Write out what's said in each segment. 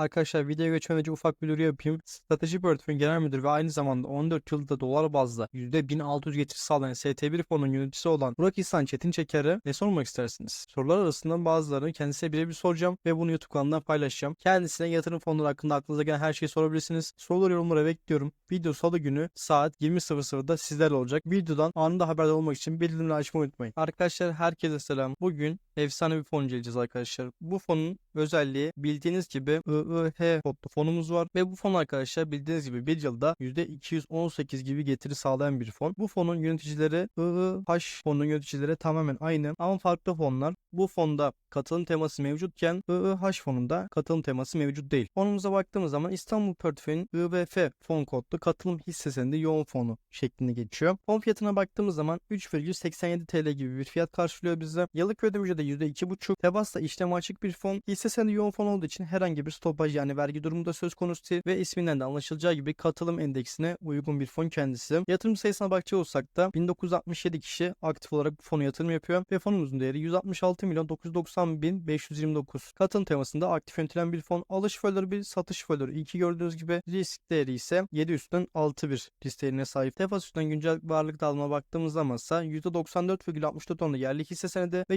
Arkadaşlar videoya geçmeden önce ufak bir duyuru yapayım. Strateji Portföy'ün genel müdürü ve aynı zamanda 14 yılda dolar bazda %1600 getiri sağlayan ST1 fonunun yöneticisi olan Burak İhsan Çetin Çeker'e ne sormak istersiniz? Sorular arasından bazılarını kendisine birebir soracağım ve bunu YouTube kanalından paylaşacağım. Kendisine yatırım fonları hakkında aklınıza gelen her şeyi sorabilirsiniz. Soruları yorumlara bekliyorum. Video salı günü saat 20.00'da sizlerle olacak. Videodan anında haberdar olmak için bildirimleri açmayı unutmayın. Arkadaşlar herkese selam. Bugün efsane bir fon inceleyeceğiz arkadaşlar. Bu fonun özelliği bildiğiniz gibi IIH kodlu fonumuz var ve bu fon arkadaşlar bildiğiniz gibi bir yılda %218 gibi getiri sağlayan bir fon. Bu fonun yöneticileri IIH fonunun yöneticileri tamamen aynı ama farklı fonlar. Bu fonda katılım teması mevcutken IIH fonunda katılım teması mevcut değil. Fonumuza baktığımız zaman İstanbul Portföy'ün IBF fon kodlu katılım hisse senedi yoğun fonu şeklinde geçiyor. Fon fiyatına baktığımız zaman 3,87 TL gibi bir fiyat karşılıyor bize. Yıllık ödemeci de %2,5. Tebas'ta işlem açık bir fon. Hisse senedi yoğun fon olduğu için herhangi bir stopaj yani vergi durumu da söz konusu değil ve isminden de anlaşılacağı gibi katılım endeksine uygun bir fon kendisi. Yatırım sayısına bakacak olsak da 1967 kişi aktif olarak bu fonu yatırım yapıyor ve fonumuzun değeri 166 milyon 990 bin 529. Katılım temasında aktif yönetilen bir fon. Alış föyleri bir satış föyleri. İki gördüğünüz gibi risk değeri ise 7 üstten 6 bir risk değerine sahip. Tefas üstten güncel varlık dağılımına baktığımız zaman ise %94,64 oranında yerli hisse senedi ve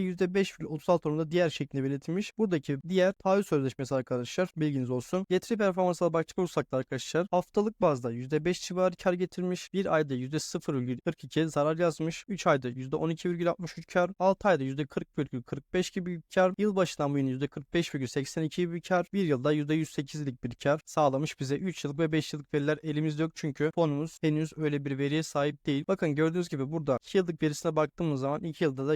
%5,36 oranında diğer şeklinde belirtilmiş. Buradaki diğer taahhüt sözleşmesi arkadaşlar bilginiz olsun. Getiri performansına bakacak olursak da arkadaşlar haftalık bazda %5 civarı kar getirmiş. Bir ayda %0,42 zarar yazmış. 3 ayda %12,63 kar. 6 ayda %40,45 gibi bir kar. Yılbaşından bu yana %45,82 gibi bir kar. Bir yılda %108'lik bir kar sağlamış bize. 3 yıllık ve 5 yıllık veriler elimizde yok çünkü fonumuz henüz öyle bir veriye sahip değil. Bakın gördüğünüz gibi burada 2 yıllık verisine baktığımız zaman 2 yılda da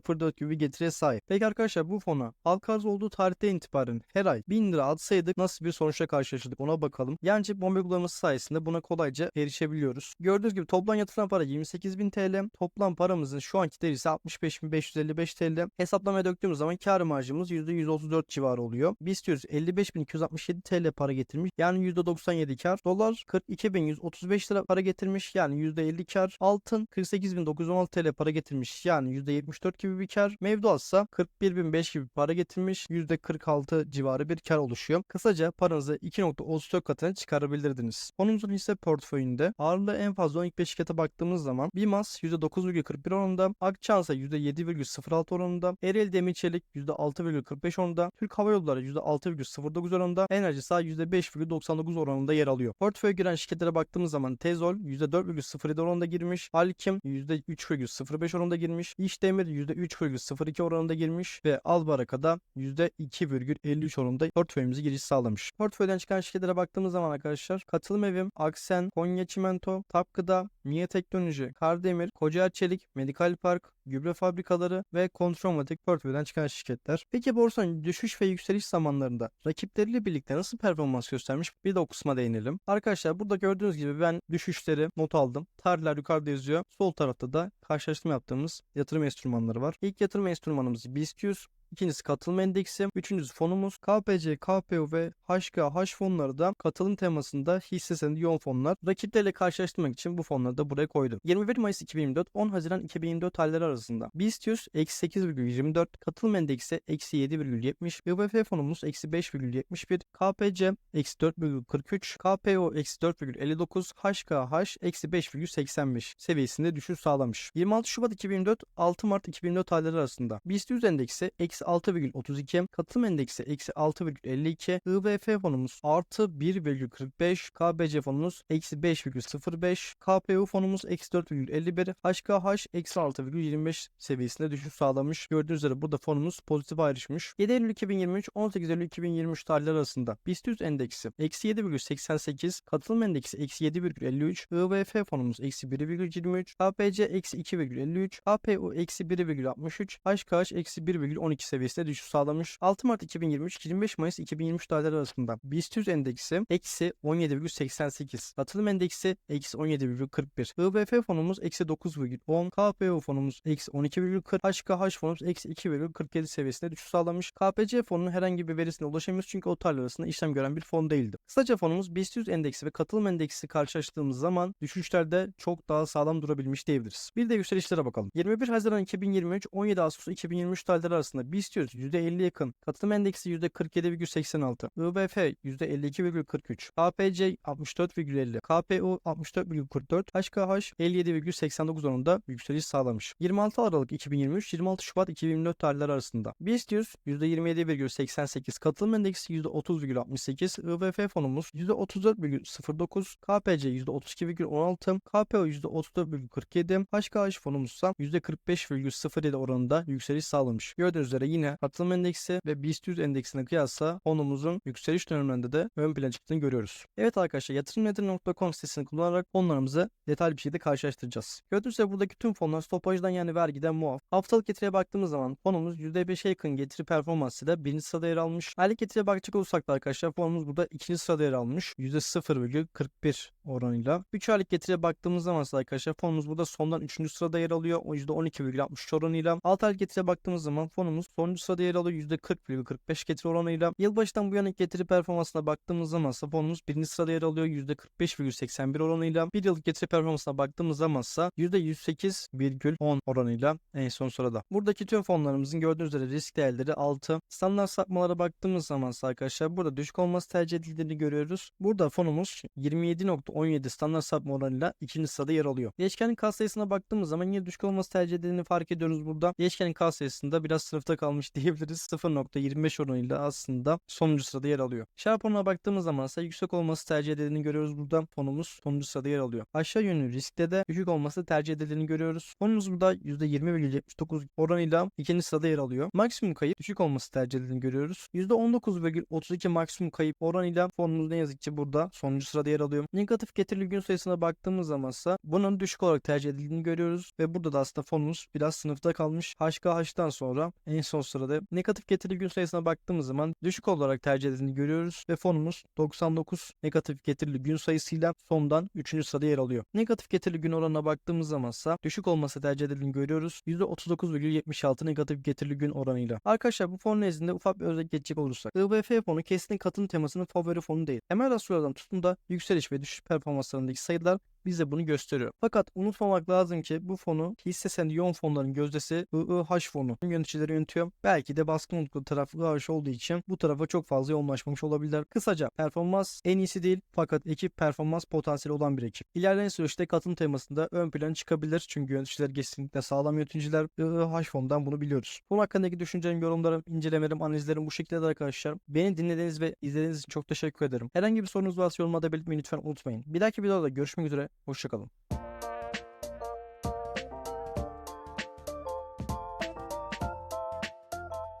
%358,04 gibi getiriye sahip. Peki arkadaşlar bu fona halka arz olduğu tarihten itibaren her ay 1000 lira atsaydık nasıl bir sonuçla karşılaşırdık ona bakalım. Yani bomba uygulaması sayesinde buna kolayca erişebiliyoruz. Gördüğünüz gibi toplam yatırılan para 28.000 TL. Toplam paramızın şu anki değeri 65.555 TL. Hesaplamaya döktüğümüz zaman kar marjımız %134 civarı oluyor. Biz istiyoruz 55.267 TL para getirmiş. Yani %97 kar. Dolar 42.135 lira para getirmiş. Yani %50 kar. Altın 48.916 TL para getirmiş. Yani %74 gibi bir kar. Mevduatsa 41.005 gibi para getirmiş. %46 civarı bir kar oluşuyor. Kısaca paranızı 2.34 katına çıkarabilirdiniz. Fonumuzun hisse portföyünde ağırlığı en fazla 12 şirkete baktığımız zaman BİMAS %9,41 oranında, Akçansa %7,06 oranında, Ereğli Demir Çelik %6,45 oranında, Türk Hava Yolları %6,09 oranında, Enerjisa %5,99 oranında yer alıyor. Portföye giren şirketlere baktığımız zaman Tezol %4,07 oranında girmiş, Alkim %3,05 oranında girmiş, İşdemir %3,02 oranında girmiş ve Albaraka'da %2,53 oranında portföyümüze giriş sağlamış. Portföyden çıkan şirketlere baktığımız zaman arkadaşlar Katılım Evim, Aksen, Konya Çimento, Tapgıda, Miye Teknoloji, Kardemir, Kocaer Çelik, Medikal Park, gübre fabrikaları ve Kontrolmatik portföyden çıkan şirketler. Peki borsanın düşüş ve yükseliş zamanlarında rakipleriyle birlikte nasıl performans göstermiş bir de o kısma değinelim. Arkadaşlar burada gördüğünüz gibi ben düşüşleri not aldım. Tarihler yukarıda yazıyor. Sol tarafta da karşılaştırma yaptığımız yatırım enstrümanları var. İlk yatırım enstrümanımız BIST 100, İkincisi katılım endeksi. Üçüncüsü fonumuz. KPC, KPU ve HKH fonları da katılım temasında hisse senedi yoğun fonlar. Rakiplerle karşılaştırmak için bu fonları da buraya koydum. 21 Mayıs 2024, 10 Haziran 2024 tarihleri arasında. BIST 100 eksi 8,24, katılım endeksi eksi 7,70, IBF fonumuz eksi 5,71, KPC eksi 4,43, KPU eksi 4,59, HKH eksi 5,85 seviyesinde düşüş sağlamış. 26 Şubat 2024, 6 Mart 2024 tarihleri arasında. BIST 100 endeksi eksi 6,32, katılım endeksi eksi 6,52, IBF fonumuz artı 1,45, KBC fonumuz eksi 5,05, KPU fonumuz eksi 4,51, HKH eksi 6,25 seviyesinde düşüş sağlamış. Gördüğünüz üzere burada fonumuz pozitif ayrışmış. 7 Eylül 2023, 18 Eylül 2023 tarihleri arasında BIST 100 endeksi eksi 7,88, katılım endeksi eksi 7,53, IBF fonumuz eksi 1,23, KPC eksi 2,53, KPU eksi 1,63, HKH eksi 1,12 seviyesinde düşüş sağlamış. 6 Mart 2023, 25 Mayıs 2023 tarihleri arasında BIST 100 endeksi eksi 17,88, katılım endeksi eksi 17,41, IBF fonumuz eksi 9,10, KPU fonumuz eksi 12,40, HKH fonumuz eksi 2,47 seviyesinde düşüş sağlamış. KPC fonunun herhangi bir verisine ulaşamıyoruz çünkü o tarih arasında işlem gören bir fon değildi. Kısaca fonumuz BIST 100 endeksi ve katılım endeksi karşılaştığımız zaman düşüşlerde çok daha sağlam durabilmiş diyebiliriz. Bir de yükselişlere bakalım. 21 Haziran 2023 17 Ağustos 2023 tarihleri arasında BIST BIST %50 yakın. Katılım endeksi %47,86. IBF %52,43. KPC 64,50. KPU 64,44. HKH 57,89 oranında yükseliş sağlamış. 26 Aralık 2023 26 Şubat 2024 tarihleri arasında. BIST 100 %27,88. Katılım endeksi %30,68. IBF fonumuz %34,09. KPC %32,16. KPO %34,47. HKH fonumuz ise %45,07 oranında yükseliş sağlamış. Gördüğünüz üzere yine katılım endeksi ve BIST 100 endeksine kıyasla fonumuzun yükseliş dönemlerinde de ön plana çıktığını görüyoruz. Evet arkadaşlar yatırımnedir.com sitesini kullanarak fonlarımızı detaylı bir şekilde karşılaştıracağız. Gördüğünüz buradaki tüm fonlar stopajdan yani vergiden muaf. Haftalık getiriye baktığımız zaman fonumuz %5'e yakın getiri performansıyla birinci sırada yer almış. Aylık getiriye bakacak olursak da arkadaşlar fonumuz burada ikinci sırada yer almış. %0,41 oranıyla. 3 aylık getiriye baktığımız zaman arkadaşlar fonumuz burada sondan 3. sırada yer alıyor. O %12,63 oranıyla. 6 aylık getiriye baktığımız zaman fonumuz sonuncu sırada yer alıyor. %40,45 getiri oranıyla. Yılbaşından bu yana getiri performansına baktığımız zaman fonumuz birinci sırada yer alıyor. %45,81 oranıyla. Bir yıllık getiri performansına baktığımız zaman ise %108,10 oranıyla en son sırada. Buradaki tüm fonlarımızın gördüğünüz üzere risk değerleri 6. Standart sapmalara baktığımız zaman ise arkadaşlar burada düşük olması tercih edildiğini görüyoruz. Burada fonumuz 27.17 standart sapma oranıyla ikinci sırada yer alıyor. Değişkenin kas sayısına baktığımız zaman yine düşük olması tercih edildiğini fark ediyoruz burada. Değişkenin kas sayısında biraz sınıfta kalmış diyebiliriz. 0.25 oranıyla aslında sonuncu sırada yer alıyor. Oranına baktığımız zaman ise yüksek olması tercih edildiğini görüyoruz burada. Fonumuz sonuncu sırada yer alıyor. Aşağı yönlü riskte de düşük olması tercih edildiğini görüyoruz. Fonumuz burada %20,79 oranıyla ikinci sırada yer alıyor. Maksimum kayıp düşük olması tercih edildiğini görüyoruz. %19,32 maksimum kayıp oranıyla fonumuz ne yazık ki burada sonuncu sırada yer alıyor. Negatif getirili gün sayısına baktığımız zaman ise bunun düşük olarak tercih edildiğini görüyoruz ve burada da aslında fonumuz biraz sınıfta kalmış. HKH'dan sonra en son sırada negatif getirili gün sayısına baktığımız zaman düşük olarak tercih edildiğini görüyoruz ve fonumuz 99 negatif getirili gün sayısıyla sondan 3. sırada yer alıyor. Negatif getirili gün oranına baktığımız zaman ise düşük olması tercih edildiğini görüyoruz. %39,76 negatif getirili gün oranıyla. Arkadaşlar bu fon nezdinde ufak bir özet geçecek olursak. IBF fonu kesinlikle katılım temasının favori fonu değil. Temel rasyolardan tutun da yükseliş ve düşüş performanslarındaki sayılar bize bunu gösteriyor. Fakat unutmamak lazım ki bu fonu hisse senedi yoğun fonların gözdesi IIH fonu yöneticileri yönetiyor. Belki de baskın unsur tarafı IIH olduğu için bu tarafa çok fazla yoğunlaşmamış olabilirler. Kısaca performans en iyisi değil fakat ekip performans potansiyeli olan bir ekip. İlerleyen süreçte katılım temasında ön plana çıkabilir. Çünkü yöneticiler kesinlikle sağlam yöneticiler. IIH fondan bunu biliyoruz. Fon hakkındaki düşüncelerim, yorumlarım, incelemelerim, analizlerim bu şekilde de arkadaşlar. Beni dinlediğiniz ve izlediğiniz için çok teşekkür ederim. Herhangi bir sorunuz varsa yorumlarda belirtmeyi lütfen unutmayın. Bir dahaki videoda görüşmek üzere. Hoşçakalın.